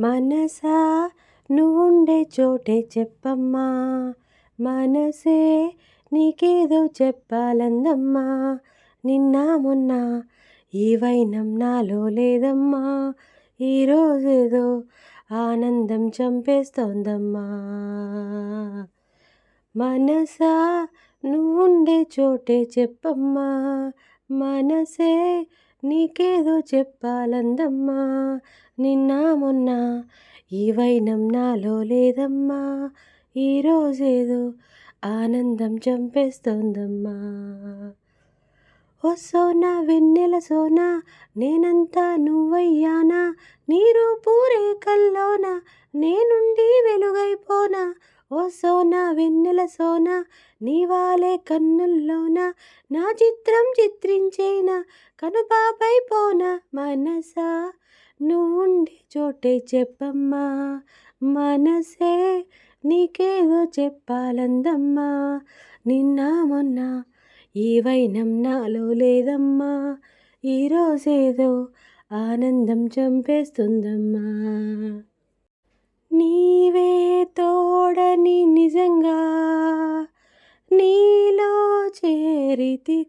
మనసా నువ్వుండే చోటే చెప్పమ్మా. మనసే నీకేదో చెప్పాలందమ్మా. నిన్న మొన్న ఈ వైనం నాలో లేదమ్మా. ఈరోజేదో ఆనందం చంపేస్తోందమ్మా. మనసా నువ్వుండే చోటే చెప్పమ్మా. మనసే నీకేదో చెప్పాలందమ్మా నిన్న మొన్న ఈ వైనం నాలో లేదమ్మా ఈరోజేదో ఆనందం చంపేస్తోందమ్మా. ఓ సోనా వెన్నెల సోనా నేనంతా నువ్వయ్యానా నీరు పూరే కల్లోనా నేనుండి వెలుగైపోనా ఓ సోనా వెన్నెల సోనా నీవాలే కన్నుల్లోన? నా చిత్రం చిత్రించేనా? కనుపాపైపోనా మనసా? నువ్వుండే చోటే చెప్పమ్మా మనసే నీకేదో చెప్పాలందమ్మా. నిన్న మొన్న ఈ వైనం నాలో లేదమ్మా. ఈరోజేదో ఆనందం చంపేస్తుందమ్మా. నీవే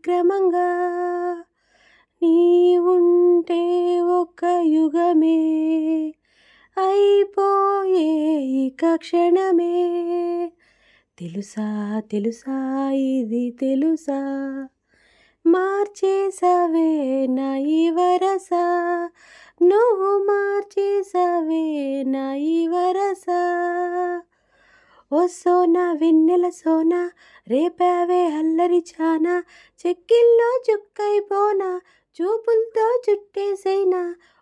క్రమంగా నీవుంటే ఒక యుగమే అయిపోయే ఇక క్షణమే. తెలుసా తెలుసా ఇది తెలుసా? మార్చేసవే నా ఈ వరస నువ్వు మార్చేసవే నా సోనా వెన్నెల సోనా రేపావే అల్లరి చానా చెక్కిల్లో చుక్కైపోనా చూపులతో చుట్టేసైనా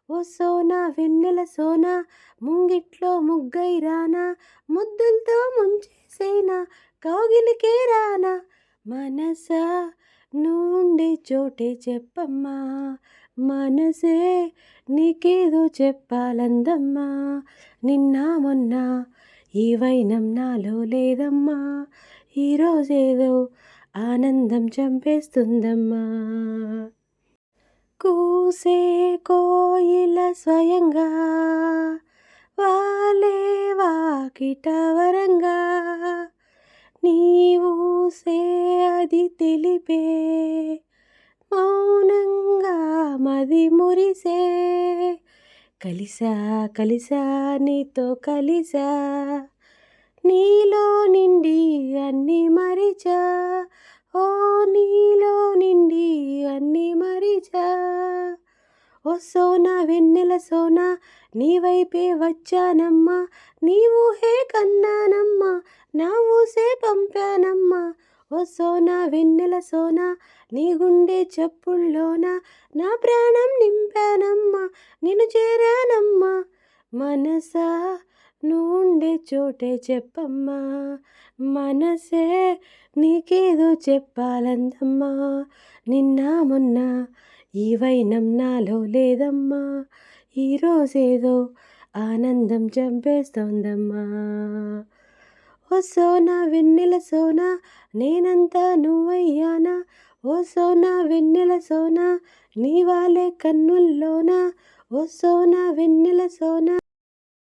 ఓ సోనా వెన్నెల సోనా ముంగిట్లో ముగ్గై రానా ముద్దులతో ముంచేసైనా కౌగిలికే రానా మనసా నుండి చోటే చెప్పమ్మా మనసే నీకేదో చెప్పాలందమ్మా నిన్న మొన్న ఈ వైనం నాలో లేదమ్మా. ఈరోజేదో ఆనందం చంపేస్తుందమ్మా. కూసే కోయిల స్వయంగా వాలే వాకిట వరంగా నీవూసే అది తెలిపే మౌనంగా మది మురిసే. కలిసా కలిసా నీతో కలిసా. నీలో నిండి అన్ని మరిచా. ఓ నీలో నిండి అన్ని మరిచా. ఓ సోనా వెన్నెల సోనా నీ వైపే వచ్చానమ్మా. నీ ఊహే కన్నానమ్మా నా ఊసే పంపానమ్మా. ఓ సోనా వెన్నెల సోనా నీ గుండె చప్పుల్లోన? నా ప్రాణం నింపానమ్మా నిన్ను చేరానమ్మా. మనసా నువ్వుండే చోటే చెప్పమ్మా. మనసే నీకేదో చెప్పాలందమ్మా. నిన్న మొన్న ఈ వైనం నాలో లేదమ్మా. ఈరోజేదో ఆనందం చంపేస్తోందమ్మా. ఓ సోనా వెన్నెల సోనా నేనంతా నువ్వయ్యానా? ఓ సోనా వెన్నెల సోనా నీ కన్నుల్లోనా? ఓ సోనా వెన్నెల సోనా